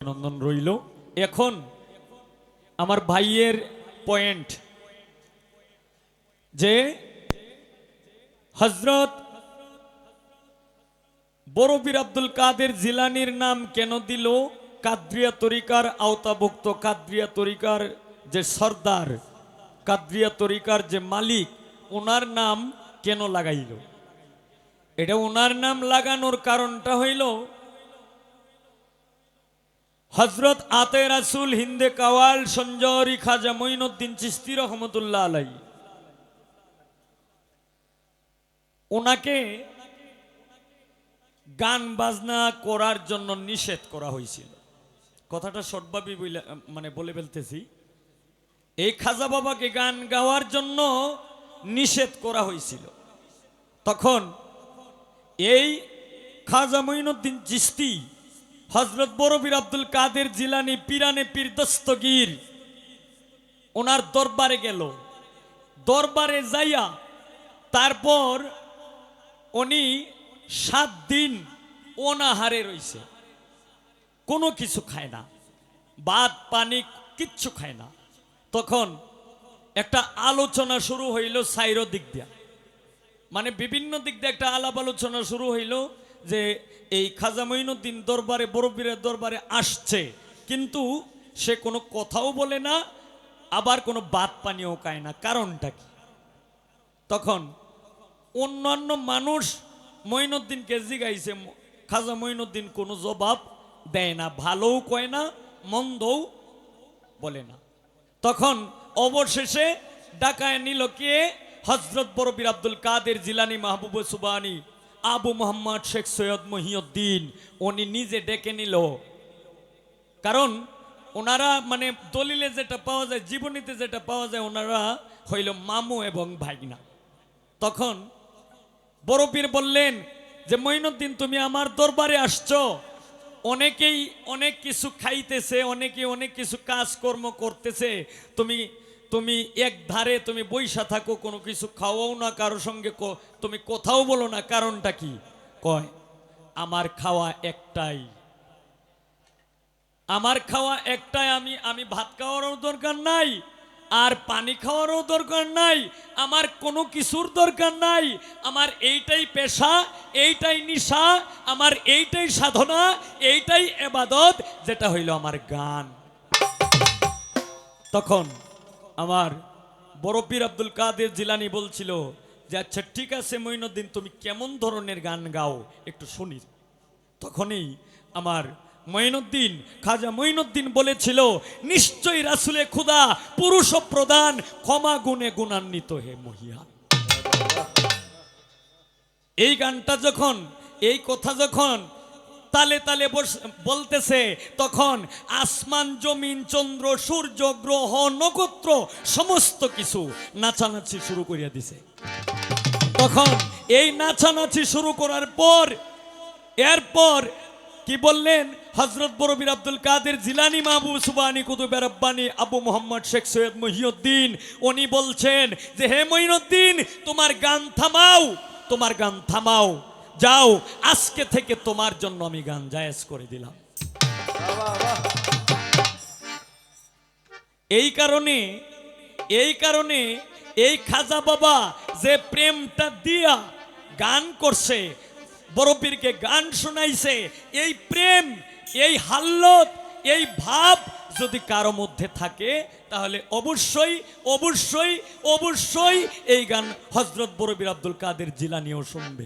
অভিনন্দন রইল। এখন আমার ভাইয়ের পয়েন্ট যে হজরত বড়বীর আব্দুল কাদের জিলানির নাম কেন দিল? কাদ্রিয়া তরিকার আওতাভুক্ত, কাদ্রিয়া তরিকার যে সর্দার, কাদ্রিয়া তরিকার যে মালিক, ওনার নাম কেন লাগাইল? এটা ওনার নাম লাগানোর কারণটা হইল হজরত আতে রাসুল হিন্দে কাওয়াল সঞ্জরি খাজা মঈনুদ্দিন চিস্তি রহমতুল্লাহ আলাই। ওনাকে গান বাজনা করার জন্য নিষেধ করা হয়েছিল। কথাটা বইলা- মানে বলে ফেলতেছি। এই খাজা বাবাকে গান গাওয়ার জন্য নিষেধ করা হয়েছিল। তখন এই খাজা মঈনুদ্দিন চিস্তি হজরত বরবির আব্দুল কাদের জিলানি পিরানে পীর দস্তগীর, ওনার দরবারে গেল। দরবারে যাইয়া তারপর উনি সাত দিন অনাহারে রইছে। কোনো কিছু খায় না, ভাত, পানি কিচ্ছু খায় না। তখন একটা আলোচনা শুরু হইল সাইরো দিক দিয়া। মানে বিভিন্ন দিক দিয়ে একটা আলাপ আলোচনা শুরু হইল যে এই খাজা মঈনুদ্দিন দরবারে বড়বীরের দরবারে আসছে। কিন্তু সে কোনো কথাও বলে না, আবার কোনো বাদ পানিও খায় না। কারণটা কি? তখন অন্যান্য মানুষ মঈনুদ্দিনকে জিগাইছে খাজা মঈনুদ্দিন কোনো জবাব দেয় না, ভালোও কয় না, মন্দও বলে না। তখন অবশেষে ডাকায় নিল কে? হজরত বরবির আব্দুল কাদের জিলানি মাহবুব সুবানি। আবু মোহাম্মদ শেখ সৈয়দ মহিউদ্দিন, উনি নিজে ডেকে নিল। কারণ ওনারা মানে দলিলে যেটা পাওয়া যায়, জীবনীতে যেটা পাওয়া যায়, ওনারা হইল মামু এবং ভাগনা তখন বড়পীর বললেন যে, মঈনুদ্দিন, তুমি আমার দরবারে আসছো। অনেকেই অনেক কিছু খাইতেছে, অনেকে অনেক কিছু কাজকর্ম করতেছে। তুমি তুমি এক ধারে তুমি বইসা থাকো, কোনো কিছু খাওয়াও না, কারও সঙ্গে তুমি কোথাও বলো না, কারণটা কি? কয়, আমার খাওয়া একটাই। আমার খাওয়া একটাই, আমি আমি ভাত খাওয়ারও দরকার নাই, আর পানি খাওয়ারও দরকার নাই, আমার কোনো কিছুর দরকার নাই, আমার এইটাই পেশা, এইটাই নিশা, আমার এইটাই সাধনা, এইটাই এবাদত, যেটা হইল আমার গান। তখন আমার বড় পীর আব্দুল কাদের জিলানি বলছিল যে আচ্ছা ঠিক আছে মঈনুদ্দিন, তুমি কেমন ধরনের গান গাও? একটু শুনি। তখনই আমার মঈনুদ্দিন, খাজা মঈনুদ্দিন বলেছিল, নিশ্চয়ই রাসুলে খুদা পুরুষ প্রদান ক্ষমা গুণে গুণান্বিত হে মহিয়া এই গানটা যখন, এই কথা যখন তালে তালে বলতেছে, তখন আসমান, জমিন, চন্দ্র, সূর্য, গ্রহ, নক্ষত্র, সমস্ত কিছু নাচানাচি শুরু করিয়া দিছে। তখন এই নাচানাচি শুরু করার পর, এরপর কি বললেন? হজরত বরবির আব্দুল কাদের জিলানি মাহবুব সুবানি কুতুবের রব্বানি আবু মোহাম্মদ শেখ সৈয়দ মহিউদ্দিন, উনি বলছেন যে, হে মঈনুদ্দিন, তোমার গান থামাও, তোমার গান থামাও। যাও, আজকে থেকে তোমার জন্য আমি গান জায়েজ করে দিলাম। এই কারণে এই কারণে এই খাজা বাবা যে প্রেমটা দিয়া গান করছে বড়পীরকে গান শোনাইছে, এই প্রেম, এই হাল্লত, এই ভাব যদি কারও মধ্যে থাকে, তাহলে অবশ্যই অবশ্যই অবশ্যই এই গান হজরত বরবির আব্দুল কাদের জিলানিও শুনবে।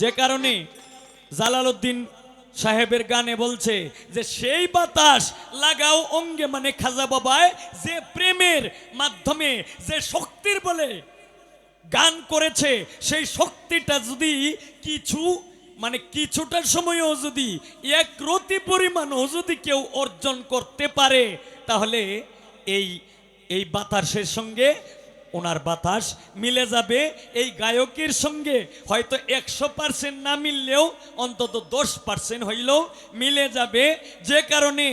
যে কারণে জালালউদ্দিন সাহেবের গানে বলছে যে, সেই বাতাস লাগাও অঙ্গে মানে খাজা বাবায়, যে প্রেমের মাধ্যমে, যে শক্তির বলে গান করেছে, সেই শক্তিটা যদি কিছু মানে কিছুটার সময়ও যদি, এক রতি পরিমাণও যদি কেউ অর্জন করতে পারে, তাহলে এই এই বাতাসের সঙ্গে ওনার বাতাস মিলে যাবে এই গায়কের সঙ্গে। হয়তো একশো পার্সেন্ট না মিললেও অন্তত দশ পার্সেন্ট হইলেও মিলে যাবে। যে কারণে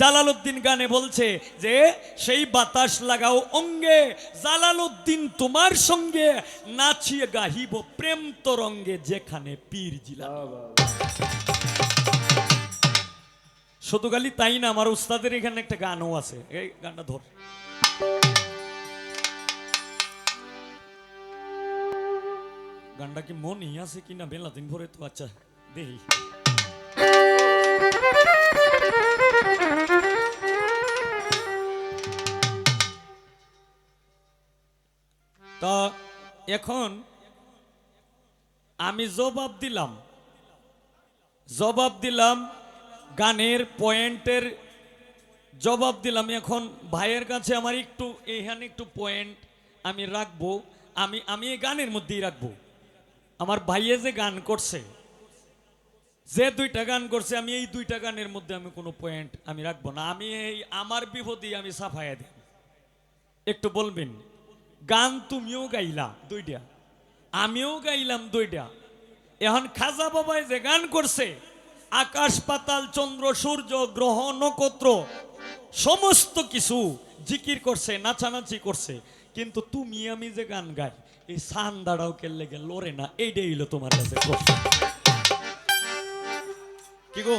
জালালউদ্দিন গানে বলছে যে সেই বাতাস লাগাও অঙ্গে জালালউদ্দিন তোমার সঙ্গে নাচিয়ে গাহিব প্রেম তরঙ্গে যেখানে পীর জিলা শুধু খালি তাই না আমার উস্তাদের এখানে একটা গানও আছে। এই গানটা ধর। গানটা কি মনই আছে কিনা বেলা দিন ভরে তো আচ্ছা দেখি। তা এখন আমি জবাব দিলাম। জবাব দিলাম গানের পয়েন্টের, জবাব দিলাম এখন ভাইয়ের কাছে আমার একটু এইখানে একটু পয়েন্ট আমি রাখব। আমি আমি এই গানের মধ্যেই রাখব। আমার ভাইয়ে যে গান করছে, যে দুইটা গান করছে, আমি এই দুইটা গানের মধ্যে আমি কোনো পয়েন্ট আমি রাখব না। আমি এই আমার বিপদই আমি সাফাইয়া দিই একটু বলবেন, গান তুমিও গাইলা দুইটা, আমিও গাইলাম দুইটা। এখন খাজা বাবাই যে গান করছে, আকাশ পাতাল, চন্দ্র, সূর্য, গ্রহ, নক্ষত্র, সমস্ত কিছু জিকির করছে, নাচানাচি করছে, কিন্তু তুমি আমি যে গান গাই এই সান দাঁড়াও কে লেগে লড়ে না এইটাই হইল তোমার কাছে প্রশ্ন। কি গো?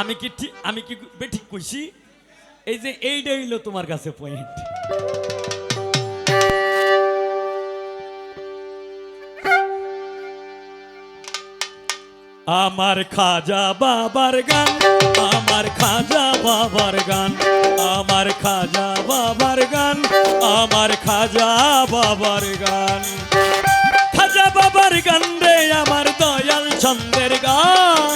আমি কি ঠিক আমি কি বেঠিক কইছি? এই যে এইটাই হইল তোমার কাছে পয়েন্ট আমার খাজা বাবার গান আমার খাজা বাবার গান আমার খাজা বাবার গান আমার খাজা বাবার গান। খাজা বাবার গান রে আমার দয়াল চন্দ্রের গান।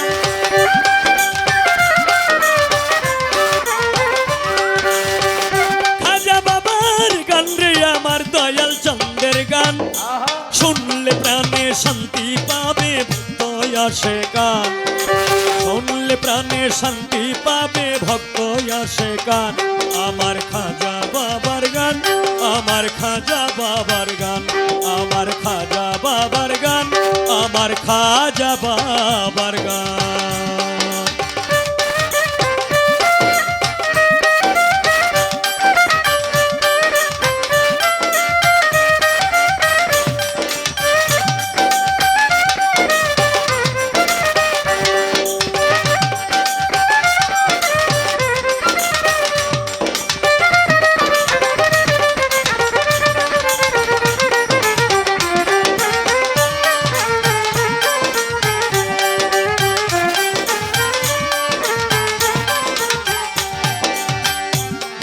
খাজা বাবার গান রে আমার দয়াল চন্দ্রের গান। শুনলে প্রাণে শান্তি পাবে ভক্ত আসে গান। শুনলে প্রাণে শান্তি পাবে ভক্ত আসে গান। আমার খাজা বাবার গান আমার খাজা বাবার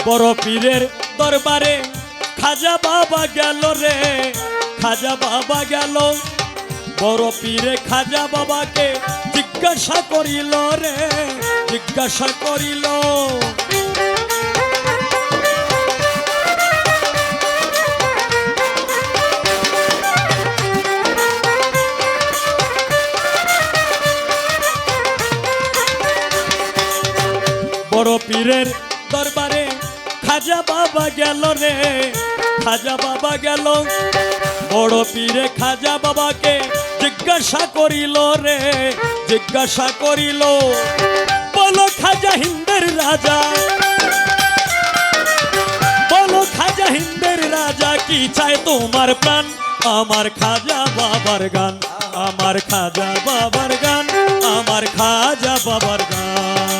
বড় পীরের দরবারে, খাজা বাবা গেল রে, খাজা বাবা গেল। বড় পীরে খাজা বাবাকে জিজ্ঞাসা করিল রে, জিজ্ঞাসা করিল। বড় পীরের দরবারে খাজা বাবা গেল রে, খাজা বাবা গেল। বড় পীরে খাজা বাবাকে জিজ্ঞাসা করিল রে, জিজ্ঞাসা করিল, বলো খাজা হিন্দের রাজা, বলো খাজা হিন্দের রাজা কি চায় তোমার প্রাণ? আমার খাজা বাবার গান, আমার খাজা বাবার গান, আমার খাজা বাবার গান।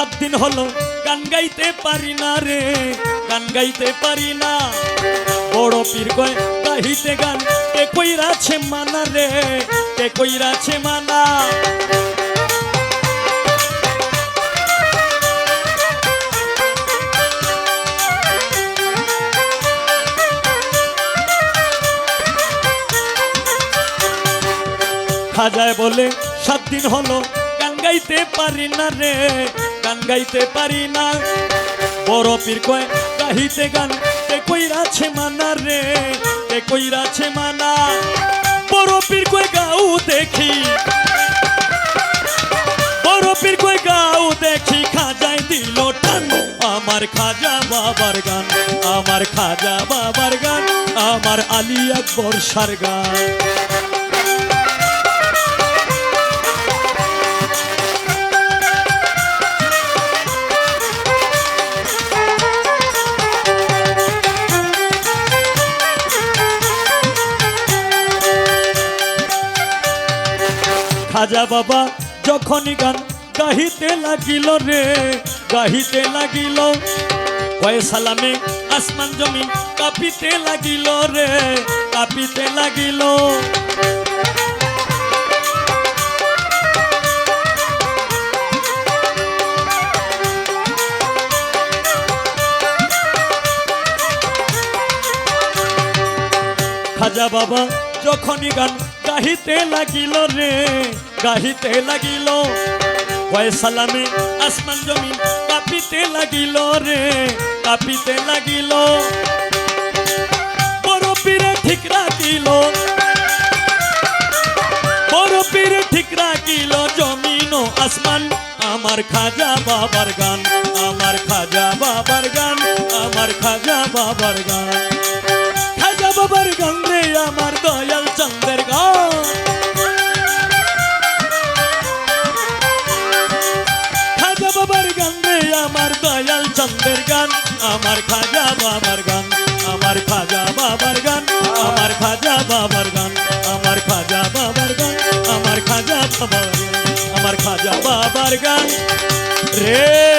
সাত দিন হলো গান গাইতে পারি না রে, গান গাইতে পারি না। বড় পীর কয় গাইতে গান কে কইরাছে মানা রে, কে কইরাছে মানা? খাজায় বলে, সাত দিন হলো গান গাইতে পারি না রে গান গাইতে পারি না। বড় পীর কয় গাইতে গান কে কইরাছে মানা রে, কে কইরাছে মানা। বড় পীর কয় গাও দেখি বড় পীর কয় গাও দেখি, খাজায় দিল টান। আমার খাজা বাবার গান, আমার খাজা বাবার গান, আমার আলী আকবর সার গান। খাজা বাবা যখনই গান গাহিতে লাগিল রে, গাহিতে লাগিল। কয়ে সালামে আসমান জমিন কাঁপিতে লাগিল রে, কাঁপিতে লাগিল। খাজা বাবা, যখনই গান গাহিতে লাগিল রে গাহিতে লাগিল কয় সালামে আসমান জমিন কাঁপিতে লাগিল রে কাঁপিতে লাগিল বড় পীরে ঠিক রাখিল বড় পীরে ঠিক রাখিল জমিন আসমান আমার খাজা বাবার গান আমার খাজা বাবার গান আমার খাজা বাবার গান খাজা বাবার গান রে আমার দয়াল চন্দ্রের চন্দ্রের গান, আমার খাজা বাবার গান, আমার খাজা বাবার গান, আমার খাজা বাবার গান, আমার খাজা বাবার গান, আমার খাজা বাবার আমার খাজা বাবার গান। রে